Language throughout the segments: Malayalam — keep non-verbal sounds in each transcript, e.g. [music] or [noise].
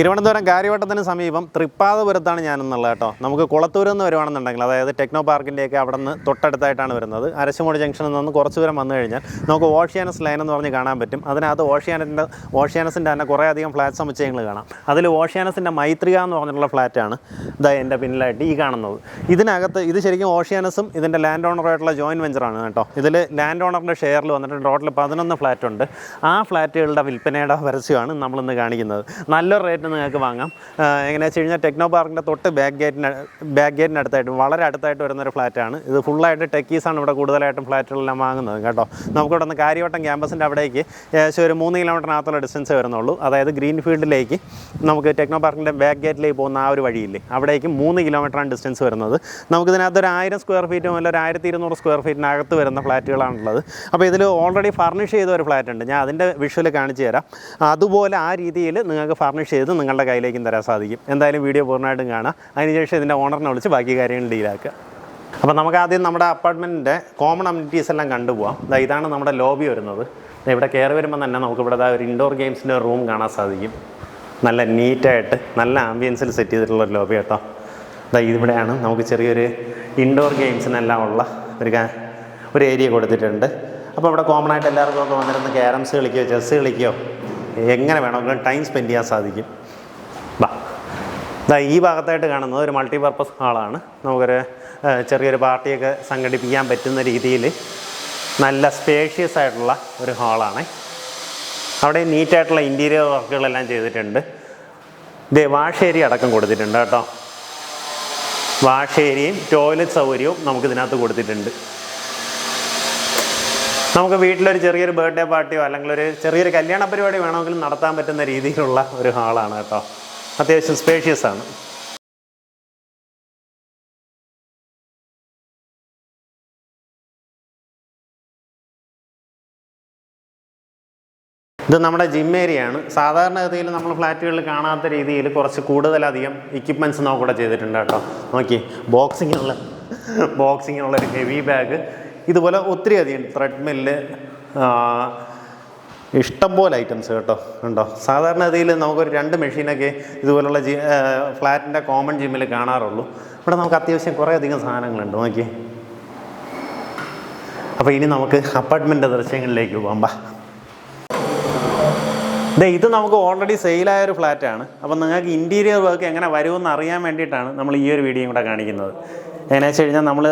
തിരുവനന്തപുരം കാര്യവട്ടത്തിന് സമീപം തൃപ്പാതപുരത്താണ് ഞാനെന്നുള്ളത് കേട്ടോ. നമുക്ക് കുളത്തൂരിൽ നിന്ന് വരുവാണെന്നുണ്ടെങ്കിൽ അതായത് ടെക്നോ പാർക്കിന്റെയൊക്കെ അവിടെ നിന്ന് തൊട്ടടുത്തായിട്ടാണ് വരുന്നത്. അരശുമൂടി ജംഗ്ഷനിൽ നിന്ന് കുറച്ച് ദൂരം വന്നു കഴിഞ്ഞാൽ നമുക്ക് ഓഷ്യാനസ് ലൈൻ എന്ന് പറഞ്ഞ് കാണാൻ പറ്റും. അതിനകത്ത് ഓഷ്യാനസിന്റെ ഓഷ്യാനസിന്റെ തന്നെ കുറേ അധികം ഫ്ലാറ്റ് സമുച്ചയങ്ങൾ കാണാം. അതിൽ ഓഷ്യാനസിന്റെ മൈത്രിക എന്ന് പറഞ്ഞിട്ടുള്ള ഫ്ലാറ്റാണ് ഇതാ എന്റെ പിന്നിലായിട്ട് ഈ കാണുന്നത്. ഇതിനകത്ത് ഇത് ശരിക്കും ഓഷ്യാനസും ഇതിന്റെ ലാൻഡ് ഓണറായിട്ടുള്ള ജോയിന്റ് വെഞ്ചറാണ് കേട്ടോ. ഇതിൽ ലാൻഡ് ഓണറിന്റെ ഷെയറിൽ വന്നിട്ട് ടോട്ടൽ പതിനൊന്ന് ഫ്ലാറ്റ് ഉണ്ട്. ആ ഫ്ലാറ്റുകളുടെ വിൽപ്പനയുടെ പരസ്യമാണ് നമ്മളിന്ന് കാണിക്കുന്നത്. നല്ലൊരു റേറ്റ് നിങ്ങൾക്ക് വാങ്ങാം. എങ്ങനെയാണെന്ന് വെച്ച് കഴിഞ്ഞാൽ ടെക്നോ പാർക്കിന്റെ തൊട്ട് ബാക്ക് ഗേറ്റിന് ബാക്ക് ഗേറ്റിന് അടുത്തായിട്ട് വളരെ അടുത്തായിട്ട് വരുന്നൊരു ഫ്ലാറ്റാണ് ഇത് ഫുള്ളായിട്ട് ടെക്കീസാണ് ഇവിടെ കൂടുതലായിട്ടും ഫ്ലാറ്റുകളെല്ലാം വാങ്ങുന്നത് കേട്ടോ. നമുക്കിവിടെ നിന്ന് കാര്യവട്ടം ക്യാമ്പസിന്റെ അവിടേക്ക് ഏകദേശം ഒരു മൂന്ന് കിലോമീറ്ററിനകത്തുള്ള ഡിസ്റ്റൻസ് വരുന്നുള്ളൂ. അതായത് ഗ്രീൻ ഫീൽഡിലേക്ക് നമുക്ക് ടെക്നോ പാർക്കിന്റെ ബാക്ക് ഗേറ്റിലേക്ക് പോകുന്ന ആ ഒരു വഴിയില്ലേ അവിടേക്ക് മൂന്ന് കിലോമീറ്ററാണ് ഡിസ്റ്റൻസ് വരുന്നത്. നമുക്കിതിനകത്ത് ഒരു ആയിരം സ്ക്വയർ ഫീറ്റും അല്ലെങ്കിൽ ഒരു ആയിരത്തി ഇരുന്നൂറ് സ്ക്വയർ ഫീറ്റിനകത്ത് വരുന്ന ഫ്ലാറ്റുകളാണുള്ളത് അപ്പോൾ ഇതിൽ ഓൾറെഡി ഫർണിഷ് ചെയ്ത ഒരു ഫ്ലാറ്റ് ഉണ്ട്. ഞാൻ അതിന്റെ വിഷ്വൽ കാണിച്ചു തരാം. അതുപോലെ ആ രീതിയിൽ നിങ്ങൾക്ക് ഫർണിഷ് ചെയ്ത് നിങ്ങളുടെ കയ്യിലേക്കും തരാൻ സാധിക്കും. എന്തായാലും വീഡിയോ പൂർണമായിട്ടും കാണാം. അതിനുശേഷം ഇതിന്റെ ഓണറിനെ വിളിച്ച് ബാക്കി കാര്യങ്ങൾ ഡീലാക്കുക അപ്പോൾ നമുക്ക് ആദ്യം നമ്മുടെ അപ്പാർട്ട്മെന്റിന്റെ കോമൺ അമ്യൂണിറ്റീസ് എല്ലാം കണ്ടുപോകാം ദാ ഇതാണ് നമ്മുടെ ലോബി വരുന്നത്. ഇവിടെ കയറി വരുമ്പോൾ തന്നെ നമുക്ക് ഇവിടെ ഒരു ഇൻഡോർ ഗെയിംസിന്റെ റൂം കാണാൻ സാധിക്കും. നല്ല നീറ്റായിട്ട് നല്ല ആംബിയൻസിൽ സെറ്റ് ചെയ്തിട്ടുള്ള ഒരു ലോബി കേട്ടോ. ദാ ഇവിടെയാണ് നമുക്ക് ചെറിയൊരു ഇൻഡോർ ഗെയിംസിനെല്ലാം ഉള്ള ഒരു ഒരു ഏരിയ കൊടുത്തിട്ടുണ്ട്. അപ്പോൾ ഇവിടെ കോമൺ ആയിട്ട് എല്ലാവർക്കും ഒക്കെ വന്നിരുന്ന് ക്യാരംസ് കളിക്കുകയോ ചെസ്സ് കളിക്കുകയോ എങ്ങനെ വേണമെങ്കിലും ടൈം സ്പെൻഡ് ചെയ്യാൻ സാധിക്കും. വാ ദാ ഈ ഭാഗത്തായിട്ട് കാണുന്നത് ഒരു മൾട്ടി മൾട്ടിപർപ്പസ് ഹാളാണ് നമുക്കൊരു ചെറിയൊരു പാർട്ടിയൊക്കെ സംഘടിപ്പിക്കാൻ പറ്റുന്ന രീതിയിൽ നല്ല സ്പേഷ്യസ് ആയിട്ടുള്ള ഒരു ഹാളാണ് അവിടെ നീറ്റായിട്ടുള്ള ഇന്റീരിയർ വർക്കുകളെല്ലാം ചെയ്തിട്ടുണ്ട്. ഇതേ വാഷ് ഏരിയ അടക്കം കൊടുത്തിട്ടുണ്ട് കേട്ടോ. വാഷ് ടോയ്ലറ്റ് സൗകര്യവും നമുക്കിതിനകത്ത് കൊടുത്തിട്ടുണ്ട്. നമുക്ക് വീട്ടിലൊരു ചെറിയൊരു ബർത്ത്ഡേ പാർട്ടിയോ അല്ലെങ്കിൽ ഒരു ചെറിയൊരു കല്യാണ പരിപാടി വേണമെങ്കിലും നടത്താൻ പറ്റുന്ന രീതിയിലുള്ള ഒരു ഹാളാണ് കേട്ടോ. അത്യാവശ്യം സ്പേഷ്യസ് ആണ്. ഇത് നമ്മുടെ ജിം ഏരിയയാണ് സാധാരണഗതിയിൽ നമ്മൾ ഫ്ലാറ്റുകളിൽ കാണാത്ത രീതിയിൽ കുറച്ച് കൂടുതലധികം എക്യുപ്മെന്റ്സ് നോക്കൂടെ ചെയ്തിട്ടുണ്ട് കേട്ടോ. നോക്കി ബോക്സിങ്ങിനുള്ള ബോക്സിങ്ങിനുള്ള ഒരു ഹെവി ബാഗ് ഇതുപോലെ ഒത്തിരി അധികം ത്രെഡ്മില്ല് ഇഷ്ടംപോലെ ഐറ്റംസ് കേട്ടോ ഉണ്ടോ സാധാരണഗതിയിൽ നമുക്കൊരു രണ്ട് മെഷീനൊക്കെ ഇതുപോലുള്ള ജി ഫ്ലാറ്റിന്റെ കോമൺ ജിമ്മിൽ കാണാറുള്ളൂ. ഇവിടെ നമുക്ക് അത്യാവശ്യം കുറേ അധികം സാധനങ്ങളുണ്ട് നോക്കി അപ്പോൾ ഇനി നമുക്ക് അപ്പാർട്ട്മെന്റ് ദൃശ്യങ്ങളിലേക്ക് പോകാം ബാ ദേ ഇത് നമുക്ക് ഓൾറെഡി സെയിലായ ഒരു ഫ്ലാറ്റാണ് അപ്പം നിങ്ങൾക്ക് ഇന്റീരിയർ വർക്ക് എങ്ങനെ വരുമെന്ന് അറിയാൻ വേണ്ടിയിട്ടാണ് നമ്മൾ ഈ ഒരു വീഡിയോയും കൂടെ കാണിക്കുന്നത്. എങ്ങനെയാണെന്ന് വെച്ച് കഴിഞ്ഞാൽ നമ്മൾ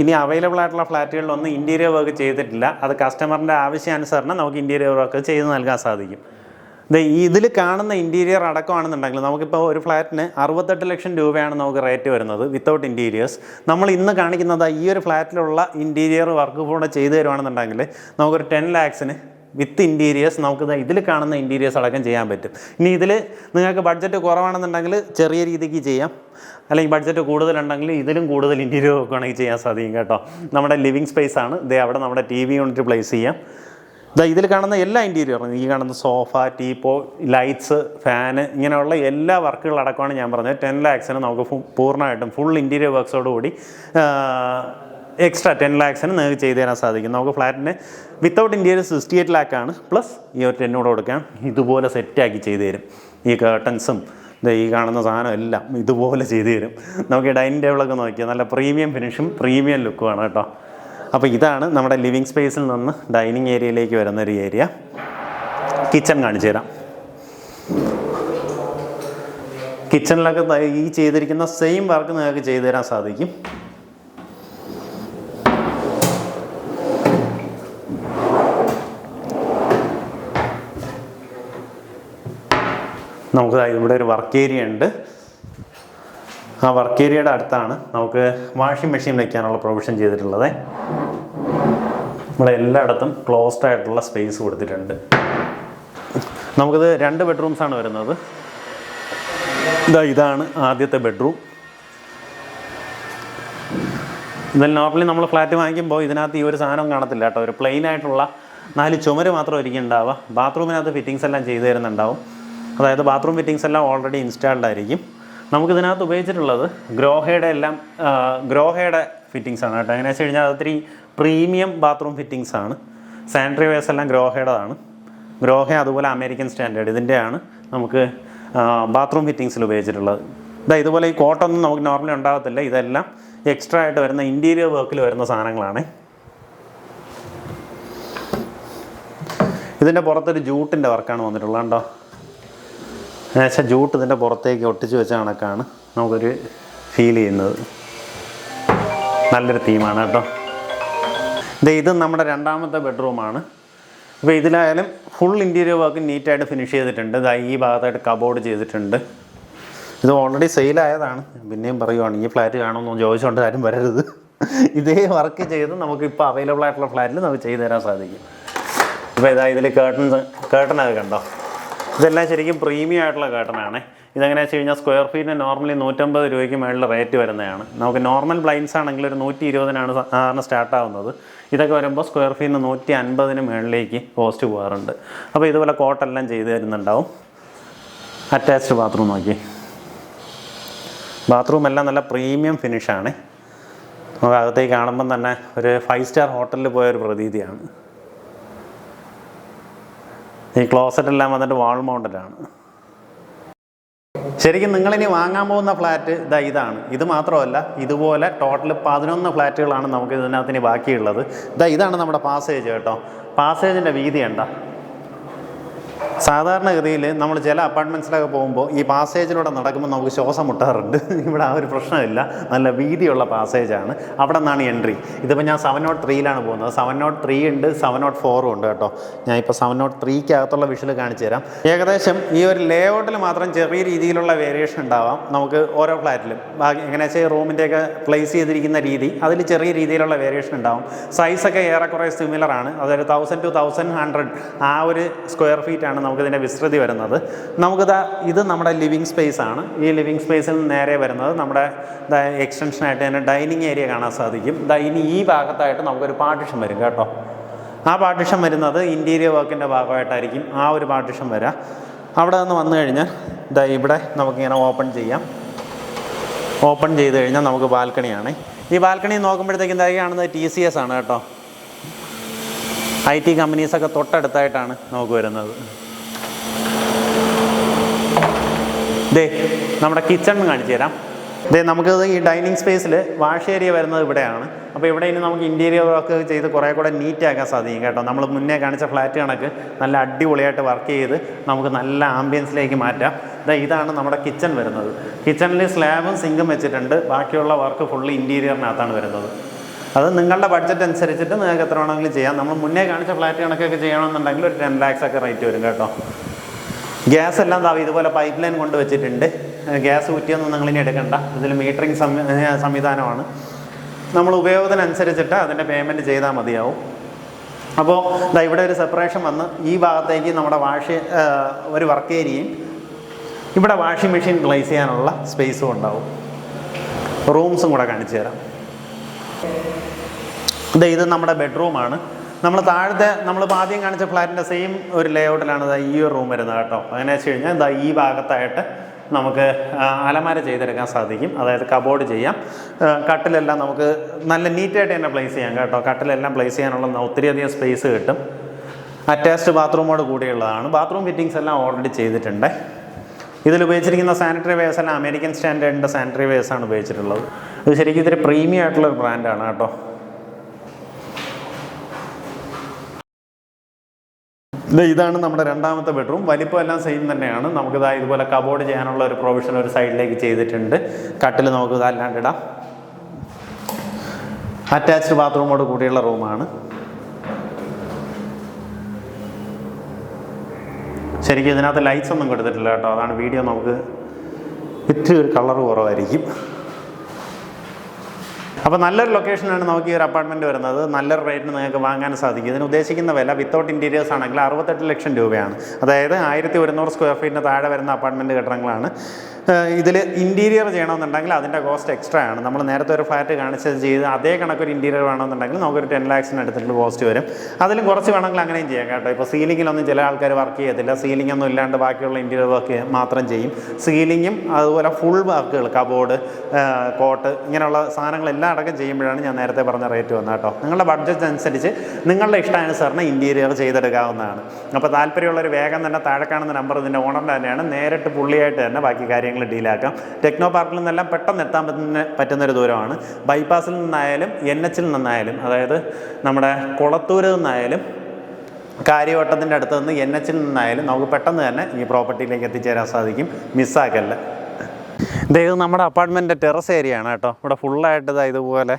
ഇനി അവൈലബിൾ ആയിട്ടുള്ള ഫ്ലാറ്റുകളിലൊന്നും ഇന്റീരിയർ വർക്ക് ചെയ്തിട്ടില്ല. അത് കസ്റ്റമറിന്റെ ആവശ്യാനുസരണം നമുക്ക് ഇന്റീരിയർ വർക്ക് ചെയ്ത് നൽകാൻ സാധിക്കും. ഇതിൽ കാണുന്ന ഇന്റീരിയർ അടക്കമാണെന്നുണ്ടെങ്കിൽ നമുക്കിപ്പോൾ ഒരു ഫ്ലാറ്റിന് അറുപത്തെട്ട് ലക്ഷം രൂപയാണ് നമുക്ക് റേറ്റ് വരുന്നത് വിത്തൗട്ട് ഇന്റീരിയേഴ്സ് നമ്മൾ ഇന്ന് കാണിക്കുന്നത് ഈ ഒരു ഫ്ലാറ്റിലുള്ള ഇന്റീരിയർ വർക്ക് കൂടെ ചെയ്തു തരുവാണെന്നുണ്ടെങ്കിൽ നമുക്കൊരു ടെൻ ലാക്സിന് വിത്ത് ഇന്റീരിയേഴ്സ് നമുക്ക് ഇതിൽ കാണുന്ന ഇന്റീരിയേഴ്സ് അടക്കം ചെയ്യാൻ പറ്റും. ഇനി ഇതിൽ നിങ്ങൾക്ക് ബഡ്ജറ്റ് കുറവാണെന്നുണ്ടെങ്കിൽ ചെറിയ രീതിക്ക് ചെയ്യാം. അല്ലെങ്കിൽ ബഡ്ജറ്റ് കൂടുതലുണ്ടെങ്കിൽ ഇതിലും കൂടുതൽ ഇന്റീരിയർ ഒക്കെ വേണമെങ്കിൽ ചെയ്യാൻ സാധിക്കും കേട്ടോ. നമ്മുടെ ലിവിങ് സ്പേസ് ആണ്. ഇതേ അവിടെ നമ്മുടെ ടി വി യൂണിറ്റ് പ്ലേസ് ചെയ്യാം. ഇതാ ഇതിൽ കാണുന്ന എല്ലാ ഇന്റീരിയറും ഈ കാണുന്ന സോഫ ടീപ്പോ ലൈറ്റ്സ് ഫാന് ഇങ്ങനെയുള്ള എല്ലാ വർക്കുകളടക്കമാണ് ഞാൻ പറഞ്ഞത്. ടെൻ ലാക്സിന് നമുക്ക് പൂർണമായിട്ടും ഫുൾ ഇന്റീരിയർ വർക്ക്സോടുകൂടി എക്സ്ട്രാ ടെൻ ലാക്സിന് നിങ്ങൾക്ക് ചെയ്തു തരാൻ സാധിക്കും. നമുക്ക് ഫ്ലാറ്റിന് വിത്തൗട്ട് ഇന്റീരിയർ സിക്സ്റ്റി എയ്റ്റ് ആണ്. പ്ലസ് ഈ ഒരു ടെന്നോട് കൊടുക്കാം. ഇതുപോലെ സെറ്റാക്കി ചെയ്തു തരും. ഈ കേർട്ടൻസും ഈ കാണുന്ന സാധനം എല്ലാം ഇതുപോലെ ചെയ്തു തരും. നമുക്ക് ഡൈനിങ് ടേബിളൊക്കെ നോക്കിയാൽ നല്ല പ്രീമിയം ഫിനിഷും പ്രീമിയം ലുക്കും ആണ് കേട്ടോ. അപ്പോൾ ഇതാണ് നമ്മുടെ ലിവിങ് സ്പേസിൽ നിന്ന് ഡൈനിങ് ഏരിയയിലേക്ക് വരുന്ന ഒരു ഏരിയ കിച്ചൺ കാണിച്ചു തരാം. കിച്ചണിലൊക്കെ ഈ ചെയ്തിരിക്കുന്ന സെയിം വർക്ക് നിങ്ങൾക്ക് ചെയ്തു തരാൻ സാധിക്കും. നമുക്ക് ഇവിടെ ഒരു വർക്ക് ഏരിയ ഉണ്ട്. ആ വർക്ക് ഏരിയയുടെ അടുത്താണ് നമുക്ക് വാഷിംഗ് മെഷീൻ വയ്ക്കാനുള്ള പ്രൊവിഷൻ ചെയ്തിട്ടുള്ളത്. ഇവിടെ എല്ലായിടത്തും ക്ലോസ്ഡ് ആയിട്ടുള്ള സ്പേസ് കൊടുത്തിട്ടുണ്ട്. നമുക്കിത് രണ്ട് ബെഡ്റൂംസ് ആണ് വരുന്നത്. ഇതാ ഇതാണ് ആദ്യത്തെ ബെഡ്റൂം ഇതിൽ നോർമലി നമ്മൾ ഫ്ലാറ്റ് വാങ്ങിക്കുമ്പോൾ ഇതിനകത്ത് ഈ ഒരു സാധനം കാണത്തില്ല കേട്ടോ. ഒരു പ്ലെയിൻ ആയിട്ടുള്ള നാല് ചുമര് മാത്രം ഒരിക്കലും ഉണ്ടാവുക. ബാത്റൂമിനകത്ത് ഫിറ്റിങ്സ് എല്ലാം ചെയ്തു തരുന്നുണ്ടാവും. അതായത് ബാത്റൂം ഫിറ്റിങ്സ് എല്ലാം ഓൾറെഡി ഇൻസ്റ്റാൾഡ് ആയിരിക്കും. നമുക്കിതിനകത്ത് ഉപയോഗിച്ചിട്ടുള്ളത് ഗ്രോഹയുടെ എല്ലാം ഗ്രോഹയുടെ ഫിറ്റിങ്സ് ആണ് കേട്ടോ. എങ്ങനെ വെച്ച് കഴിഞ്ഞാൽ അതൊത്തിരി പ്രീമിയം ബാത്റൂം ഫിറ്റിങ്സ് ആണ്. സാനിറ്ററി വെയർസ് എല്ലാം ഗ്രോഹയുടേതാണ്. ഗ്രോഹ അതുപോലെ അമേരിക്കൻ സ്റ്റാൻഡേർഡ് ഇതിന്റെയാണ് നമുക്ക് ബാത്റൂം ഫിറ്റിങ്സിൽ ഉപയോഗിച്ചിട്ടുള്ളത്. ഇതാ ഇതുപോലെ ഈ കോട്ടൊന്നും നമുക്ക് നോർമലി ഉണ്ടാകത്തില്ല. ഇതെല്ലാം എക്സ്ട്രാ ആയിട്ട് വരുന്ന ഇന്റീരിയർ വർക്കിൽ വരുന്ന സാധനങ്ങളാണ്. ഇതിന്റെ പുറത്തൊരു ജൂട്ടിന്റെ വർക്കാണ് വന്നിട്ടുള്ളത് കണ്ടോ? ഏകദേശം ജൂട്ട് ഇതിന്റെ പുറത്തേക്ക് ഒട്ടിച്ച് വെച്ച കണക്കാണ് നമുക്കൊരു ഫീൽ ചെയ്യുന്നത്. നല്ലൊരു തീമാണ് കേട്ടോ. ഇത് ഇത് നമ്മുടെ രണ്ടാമത്തെ ബെഡ്റൂമാണ് അപ്പോൾ ഇതിലായാലും ഫുൾ ഇന്റീരിയർ വർക്ക് നീറ്റായിട്ട് ഫിനിഷ് ചെയ്തിട്ടുണ്ട്. ഇതാ ഈ ഭാഗത്തായിട്ട് കബോർഡ് ചെയ്തിട്ടുണ്ട്. ഇത് ഓൾറെഡി സെയിലായതാണ് പിന്നെയും പറയുവാണ് ഈ ഫ്ലാറ്റ് കാണുമെന്ന് ചോദിച്ചുകൊണ്ട് ആരും വരരുത്. ഇതേ വർക്ക് ചെയ്ത് നമുക്ക് ഇപ്പോൾ അവൈലബിൾ ആയിട്ടുള്ള ഫ്ലാറ്റിൽ നമുക്ക് ചെയ്തു തരാൻ സാധിക്കും. ഇപ്പോൾ ഇതാ ഇതിൽ കേട്ടൺ കേട്ടനൊക്കെ കണ്ടോ? ഇതെല്ലാം ശരിക്കും പ്രീമിയം ആയിട്ടുള്ള കേട്ടനാണ് ഇതെങ്ങനെ വെച്ച് കഴിഞ്ഞാൽ സ്ക്വയർ ഫീറ്റിന് നോർമലി നൂറ്റമ്പത് രൂപയ്ക്ക് മേളിൽ റേറ്റ് വരുന്നതാണ്. നമുക്ക് നോർമൽ ബ്ലൈൻസ് ആണെങ്കിൽ ഒരു നൂറ്റി ഇരുപതിനാണ് സാധാരണ സ്റ്റാർട്ട് ആവുന്നത്. ഇതൊക്കെ വരുമ്പോൾ സ്ക്വയർ ഫീറ്റിന് നൂറ്റി അൻപതിന് മേളിലേക്ക് കോസ്റ്റ് പോകാറുണ്ട്. അപ്പോൾ ഇതുപോലെ കോട്ടെല്ലാം ചെയ്ത് തരുന്നുണ്ടാവും. അറ്റാച്ച്ഡ് ബാത്റൂം നോക്കി. ബാത്റൂം എല്ലാം നല്ല പ്രീമിയം ഫിനിഷാണ് നമുക്ക് അകത്തേക്ക് കാണുമ്പം തന്നെ ഒരു ഫൈവ് സ്റ്റാർ ഹോട്ടലിൽ പോയ ഒരു പ്രതീതിയാണ്. ഈ ക്ലോസറ്റ് എല്ലാം വന്നിട്ട് വാൾ മൗണ്ടഡാണ് ശരിക്കും നിങ്ങളിനി വാങ്ങാൻ പോകുന്ന ഫ്ലാറ്റ് ഇതാ ഇതാണ്. ഇത് മാത്രമല്ല ഇതുപോലെ ടോട്ടൽ പതിനൊന്ന് ഫ്ലാറ്റുകളാണ് നമുക്ക് ഇതിനകത്തിന് ബാക്കിയുള്ളത്. ഇതാ ഇതാണ് നമ്മുടെ പാസേജ് കേട്ടോ. പാസേജിന്റെ വീതി കണ്ട? സാധാരണഗതിയിൽ നമ്മൾ ചില അപ്പാർട്ട്മെന്റ്സിലൊക്കെ പോകുമ്പോൾ ഈ പാസേജിലൂടെ നടക്കുമ്പോൾ നമുക്ക് ശ്വാസം മുട്ടാറുണ്ട്. [laughs] ഇവിടെ ആ ഒരു പ്രശ്നമില്ല. നല്ല വീതിയുള്ള പാസേജാണ്. അവിടെ നിന്നാണ് എൻട്രി. ഇതിപ്പോൾ ഞാൻ സെവൻ നോട്ട് ത്രീയിലാണ് പോകുന്നത്. സെവൻ നോട്ട് ത്രീ ഉണ്ട് സെവൻ നോട്ട് ഫോറും ഉണ്ട് കേട്ടോ. ഞാൻ ഇപ്പോൾ സെവൻ നോട്ട് ത്രീക്കകത്തുള്ള വിഷൽ കാണിച്ചു തരാം. ഏകദേശം ഈ ഒരു ലേ ഔട്ടിൽ മാത്രം ചെറിയ രീതിയിലുള്ള വേരിയേഷൻ ഉണ്ടാവാം. നമുക്ക് ഓരോ ഫ്ലാറ്റിലും ബാക്കി എങ്ങനെയാ വെച്ചാൽ റൂമിന്റെയൊക്കെ പ്ലേസ് ചെയ്തിരിക്കുന്ന രീതി അതിൽ ചെറിയ രീതിയിലുള്ള വേരിയേഷൻ ഉണ്ടാവും. സൈസൊക്കെ ഏറെക്കുറെ സിമിലറാണ് അതായത് തൗസൻഡ് ടു തൗസൻഡ് ഹൺഡ്രഡ് ആ ഒരു സ്ക്വയർ ഫീറ്റ് നമുക്കിതിന്റെ വിസ്തൃതി വരുന്നത്. നമുക്കിത് ഇത് നമ്മുടെ ലിവിങ് സ്പേസ് ആണ്. ഈ ലിവിങ് സ്പേസിൽ നേരെ വരുന്നത് നമ്മുടെ എക്സ്റ്റൻഷനായിട്ട് തന്നെ ഡൈനിങ് ഏരിയ കാണാൻ സാധിക്കും. ഇനി ഈ ഭാഗത്തായിട്ട് നമുക്കൊരു പാർട്ടിഷൻ വരും കേട്ടോ. ആ പാർട്ടിഷൻ വരുന്നത് ഇന്റീരിയർ വർക്കിന്റെ ഭാഗമായിട്ടായിരിക്കും ആ ഒരു പാർട്ടിഷൻ വരാം. അവിടെ നിന്ന് വന്നു കഴിഞ്ഞാൽ ഇതാ ഇവിടെ നമുക്കിങ്ങനെ ഓപ്പൺ ചെയ്യാം. ഓപ്പൺ ചെയ്ത് കഴിഞ്ഞാൽ നമുക്ക് ബാൽക്കണിയാണ്. ഈ ബാൽക്കണി നോക്കുമ്പോഴത്തേക്കും ഇതായി കാണുന്നത് ടി സി എസ് ആണ് കേട്ടോ. ഐ ടി കമ്പനീസൊക്കെ തൊട്ടടുത്തായിട്ടാണ് നമുക്ക് വരുന്നത്. ദേ നമ്മുടെ കിച്ചൺ കാണിച്ചു തരാം. ദേ നമുക്ക് ഈ ഡൈനിങ് സ്പേസിൽ വാഷ് ഏരിയ വരുന്നത് ഇവിടെയാണ്. അപ്പോൾ ഇവിടെ ഇനി നമുക്ക് ഇന്റീരിയർ വർക്ക് ചെയ്ത് കുറേ കൂടെ നീറ്റ് ആക്കാൻ സാധിക്കും കേട്ടോ. നമ്മൾ മുന്നേ കാണിച്ച ഫ്ലാറ്റ് കണക്ക് നല്ല അടിപൊളിയായിട്ട് വർക്ക് ചെയ്ത് നമുക്ക് നല്ല ആംബിയൻസിലേക്ക് മാറ്റാം. ദേ ഇതാണ് നമ്മുടെ കിച്ചൺ വരുന്നത്. കിച്ചണിൽ സ്ലാബും സിങ്കും വെച്ചിട്ടുണ്ട്. ബാക്കിയുള്ള വർക്ക് ഫുള്ള് ഇന്റീരിയറിനകത്താണ് വരുന്നത്. അത് നിങ്ങളുടെ ബഡ്ജറ്റ് അനുസരിച്ചിട്ട് നിങ്ങൾക്ക് എത്ര വേണമെങ്കിലും ചെയ്യാം. നമ്മൾ മുന്നേ കാണിച്ച ഫ്ലാറ്റ് കണക്കൊക്കെ ചെയ്യണമെന്നുണ്ടെങ്കിൽ ഒരു ടെൻ ലാക്സ് ഒക്കെ റേറ്റ് വരും കേട്ടോ. ഗ്യാസ് എല്ലാം ദാ ഇതുപോലെ പൈപ്പ് ലൈൻ കൊണ്ട് വെച്ചിട്ടുണ്ട്. ഗ്യാസ് കുറ്റിയൊന്നും നിങ്ങളിനി എടുക്കണ്ട. ഇതിൽ മീറ്ററിങ് സംവിധാനമാണ്. നമ്മൾ ഉപയോഗത്തിനനുസരിച്ചിട്ട് അതിന്റെ പേയ്മെന്റ് ചെയ്താൽ മതിയാവും. അപ്പോൾ ദാ ഇവിടെ ഒരു സെപ്പറേഷൻ വന്ന് ഈ ഭാഗത്തേക്ക് നമ്മുടെ വാഷ് ഒരു വർക്ക് ഏരിയയും ഇവിടെ വാഷിംഗ് മെഷീൻ പ്ലേസ് ചെയ്യാനുള്ള സ്പേസും ഉണ്ടാവും. റൂംസും കൂടെ കാണിച്ചു തരാം. ഇത് ഇത് നമ്മുടെ ബെഡ്റൂമാണ് നമ്മൾ താഴത്തെ നമ്മളിപ്പോൾ ആദ്യം കാണിച്ച ഫ്ലാറ്റിന്റെ സെയിം ഒരു ലേ ഔട്ടിലാണ് ഈ ഒരു റൂം വരുന്നത് കേട്ടോ. അങ്ങനെ വെച്ച് കഴിഞ്ഞാൽ എന്താ ഈ ഭാഗത്തായിട്ട് നമുക്ക് അലമാര ചെയ്തെടുക്കാൻ സാധിക്കും. അതായത് കബോർഡ് ചെയ്യാം. കട്ടിലെല്ലാം നമുക്ക് നല്ല നീറ്റായിട്ട് തന്നെ പ്ലേസ് ചെയ്യാം കേട്ടോ. കട്ടിലെല്ലാം പ്ലേസ് ചെയ്യാനുള്ള ഒത്തിരിയധികം സ്പേസ് കിട്ടും. അറ്റാച്ച്ഡ് ബാത്റൂമോട് കൂടിയുള്ളതാണ്. ബാത്റൂം ഫിറ്റിങ്സ് എല്ലാം ഓൾറെഡി ചെയ്തിട്ടുണ്ട്. ഇതിൽ ഉപയോഗിച്ചിരിക്കുന്ന സാനിറ്ററി വേസ് എല്ലാം അമേരിക്കൻ സ്റ്റാൻഡേർഡിന്റെ സാനിറ്ററി വേസ് ആണ് ഉപയോഗിച്ചിട്ടുള്ളത്. ഇത് ശരിക്കും ഇത്തിരി പ്രീമിയം ആയിട്ടുള്ള ഒരു ബ്രാൻഡാണ് കേട്ടോ. ഇതാണ് നമ്മുടെ രണ്ടാമത്തെ ബെഡ്റൂം വലിപ്പം എല്ലാം സെയിം തന്നെയാണ്. നമുക്ക് ഇതാ ഇതുപോലെ കബോർഡ് ചെയ്യാനുള്ള ഒരു പ്രൊവിഷൻ ഒരു സൈഡിലേക്ക് ചെയ്തിട്ടുണ്ട്. കട്ടിൽ നമുക്ക് ഇതല്ലാണ്ട് ഇടാം. അറ്റാച്ച്ഡ് ബാത്റൂമോട് കൂടിയുള്ള റൂമാണ് ശരിക്കും ഇതിനകത്ത് ലൈറ്റ്സ് ഒന്നും കൊടുത്തിട്ടില്ല കേട്ടോ. അതാണ് വീഡിയോ നമുക്ക് ഇത്തിരി ഒരു കളർ കുറവായിരിക്കും. അപ്പോൾ നല്ലൊരു ലൊക്കേഷനാണ് നമുക്ക് ഈ ഒരു അപ്പാർട്ട്മെന്റ് വരുന്നത്. നല്ലൊരു റേറ്റിന് നിങ്ങൾക്ക് വാങ്ങാൻ സാധിക്കും. ഇതിന് ഉദ്ദേശിക്കുന്ന വില വിത്തൗട്ട് ഇന്റീരിയേഴ്സ് ആണെങ്കിൽ അറുപത്തെട്ട് ലക്ഷം രൂപയാണ്. അതായത് ആയിരത്തി ഒരുന്നൂറ് സ്ക്വയർ ഫീറ്റിന് താഴെ വരുന്ന അപ്പാർട്ട്മെന്റ് കെട്ടിടങ്ങളാണ്. ഇതിൽ ഇന്റീരിയർ ചെയ്യണമെന്നുണ്ടെങ്കിൽ അതിന്റെ കോസ്റ്റ് എക്സ്ട്രാ ആണ്. നമ്മൾ നേരത്തെ ഒരു ഫ്ലാറ്റ് കാണിച്ചത് ചെയ്ത് അതേ കണക്കൊരു ഇന്റീരിയർ വേണമെന്നുണ്ടെങ്കിൽ നമുക്കൊരു ടെൻ ലാക്സിന് അടുത്തിട്ട് കോസ്റ്റ് വരും. അതിലും കുറച്ച് വേണമെങ്കിൽ അങ്ങനെയും ചെയ്യാം കേട്ടോ. ഇപ്പോൾ സീലിങ്ങിലൊന്നും ചില ആൾക്കാർ വർക്ക് ചെയ്യത്തില്ല. സീലിംഗ് ഒന്നും ഇല്ലാണ്ട് ബാക്കിയുള്ള ഇന്റീരിയർ വർക്ക് മാത്രം ചെയ്യും. സീലിങ്ങും അതുപോലെ ഫുൾ വർക്കുകൾ കബോർഡ് കോട്ട് ഇങ്ങനെയുള്ള സാധനങ്ങളെല്ലാം അടക്കം ചെയ്യുമ്പോഴാണ് ഞാൻ നേരത്തെ പറഞ്ഞ റേറ്റ് വന്നത് കേട്ടോ. നിങ്ങളുടെ ബഡ്ജറ്റ് അനുസരിച്ച് നിങ്ങളുടെ ഇഷ്ടാനുസരണം ഇന്റീരിയർ ചെയ്തെടുക്കാവുന്നതാണ്. അപ്പോൾ താല്പര്യമുള്ളൊരു വേഗം തന്നെ താഴെ കാണുന്ന നമ്പർ ഇതിന്റെ ഓണറിന്റെ തന്നെയാണ്. നേരിട്ട് പുള്ളിയായിട്ട് തന്നെ ബാക്കി കാര്യങ്ങൾ ഡീലാക്കാം. ടെക്നോ പാർക്കിൽ നിന്നെല്ലാം പെട്ടെന്ന് എത്താൻ പറ്റുന്ന പറ്റുന്നൊരു ദൂരമാണ്. ബൈപ്പാസിൽ നിന്നായാലും എൻ എച്ചിൽ നിന്നായാലും അതായത് നമ്മുടെ കുളത്തൂരിൽ നിന്നായാലും കാര്യവട്ടത്തിന്റെ അടുത്ത് നിന്ന് എൻ എച്ചിൽ നിന്നായാലും നമുക്ക് പെട്ടെന്ന് തന്നെ ഈ പ്രോപ്പർട്ടിയിലേക്ക് എത്തിച്ചേരാൻ സാധിക്കും. മിസ്സാക്കല്ല. ഇത് നമ്മുടെ അപ്പാർട്ട്മെന്റിന്റെ ടെറസ് ഏരിയ ആണ് കേട്ടോ. ഇവിടെ ഫുള്ളായിട്ട് ഇതാ ഇതുപോലെ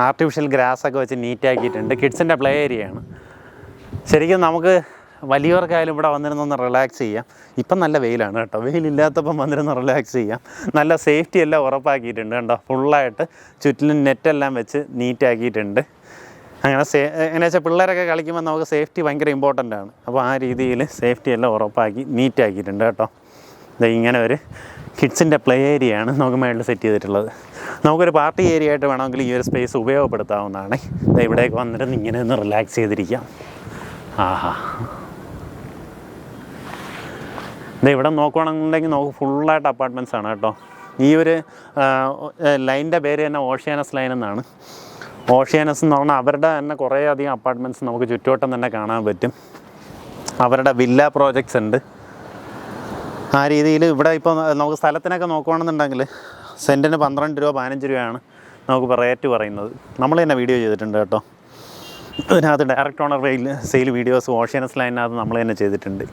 ആർട്ടിഫിഷ്യൽ ഗ്രാസ് ഒക്കെ വെച്ച് നീറ്റാക്കിയിട്ടുണ്ട് കിഡ്സിന്റെ പ്ലേ ഏരിയയാണ് ശരിക്കും നമുക്ക് വലിയവർക്കായാലും ഇവിടെ വന്നിരുന്നൊന്ന് റിലാക്സ് ചെയ്യാം. ഇപ്പം നല്ല വെയിലാണ് കേട്ടോ. വെയിലില്ലാത്തപ്പം വന്നിരുന്ന് റിലാക്സ് ചെയ്യാം. നല്ല സേഫ്റ്റി എല്ലാം ഉറപ്പാക്കിയിട്ടുണ്ട് കേട്ടോ ഫുള്ളായിട്ട് ചുറ്റിലും നെറ്റെല്ലാം വെച്ച് നീറ്റാക്കിയിട്ടുണ്ട്. അങ്ങനെ സേ എങ്ങനെ വെച്ചാൽ പിള്ളേരൊക്കെ കളിക്കുമ്പോൾ നമുക്ക് സേഫ്റ്റി ഭയങ്കര ഇമ്പോർട്ടന്റ് ആണ്. അപ്പോൾ ആ രീതിയിൽ സേഫ്റ്റി എല്ലാം ഉറപ്പാക്കി നീറ്റാക്കിയിട്ടുണ്ട് കേട്ടോ. ദേ ഇങ്ങനെ ഒരു കിഡ്സിന്റെ പ്ലേ ഏരിയയാണ് നമുക്ക് മേളിൽ സെറ്റ് ചെയ്തിട്ടുള്ളത്. നമുക്കൊരു പാർട്ടി ഏരിയ ആയിട്ട് വേണമെങ്കിൽ ഈ ഒരു സ്പേസ് ഉപയോഗപ്പെടുത്താവുന്നതാണ്. ഇവിടേക്ക് വന്നിട്ട് ഇങ്ങനെ ഒന്ന് റിലാക്സ് ചെയ്തിരിക്കാം. ആഹാ. ദേ ഇവിടെ നോക്കുകയാണെന്നുണ്ടെങ്കിൽ നമുക്ക് ഫുള്ളായിട്ട് അപ്പാർട്ട്മെന്റ്സ് ആണ് കേട്ടോ. ഈ ഒരു ലൈനിന്റെ പേര് തന്നെ ഓഷ്യാനസ് ലൈൻ എന്നാണ്. ഓഷ്യാനസ് എന്ന് പറഞ്ഞാൽ അവരുടെ തന്നെ കുറേ അധികം അപ്പാർട്ട്മെന്റ്സ് നമുക്ക് ചുറ്റുവട്ടം തന്നെ കാണാൻ പറ്റും. അവരുടെ വില്ല പ്രോജക്ട്സ് ഉണ്ട്. ആ രീതിയിൽ ഇവിടെ ഇപ്പോൾ നമുക്ക് സ്ഥലത്തിനൊക്കെ നോക്കുകയാണെന്നുണ്ടെങ്കിൽ സെന്റിന് പന്ത്രണ്ട് രൂപ പതിനഞ്ച് രൂപയാണ് നമുക്കിപ്പോൾ റേറ്റ് പറയുന്നത്. നമ്മൾ തന്നെ വീഡിയോ ചെയ്തിട്ടുണ്ട് കേട്ടോ. ഇതിനകത്ത് ഡയറക്റ്റ് ഓണർ വെയിൽ സെയിൽ വീഡിയോസ് ഓഷ്യനസ് ലൈനകത്ത് നമ്മൾ തന്നെ ചെയ്തിട്ടുണ്ട്.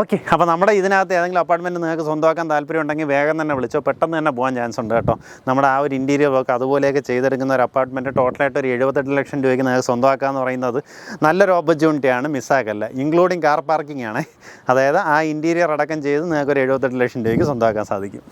ഓക്കെ അപ്പോൾ നമ്മുടെ ഇതിനകത്ത് ഏതെങ്കിലും അപ്പാർട്ട്മെന്റ് നിങ്ങൾക്ക് സ്വന്തമാക്കാൻ താല്പര്യം ഉണ്ടെങ്കിൽ വേഗം തന്നെ വിളിച്ചോ. പെട്ടെന്ന് തന്നെ പോകാൻ ചാൻസ് ഉണ്ട് കേട്ടോ. നമ്മുടെ ആ ഒരു ഇന്റീരിയർ വർക്ക് അതുപോലെയൊക്കെ ചെയ്തെടുക്കുന്ന ഒരു അപ്പാർട്ട്മെന്റ് ടോട്ടലായിട്ട് ഒരു എഴുപത്തെട്ട് ലക്ഷം രൂപയ്ക്ക് നിങ്ങൾക്ക് സ്വന്തമാക്കുക എന്ന് പറയുന്നത് നല്ലൊരു ഓപ്പർച്യൂണിറ്റിയാണ് മിസ്സാക്കല്ല ഇൻക്ലൂഡിങ് കാർ പാർക്കിംഗ് ആണ്. അതായത് ആ ഇന്റീരിയർ അടക്കം ചെയ്ത് നിങ്ങൾക്ക് ഒരു എഴുപത്തെട്ട് ലക്ഷം രൂപയ്ക്ക് സ്വന്തമാക്കാൻ സാധിക്കും.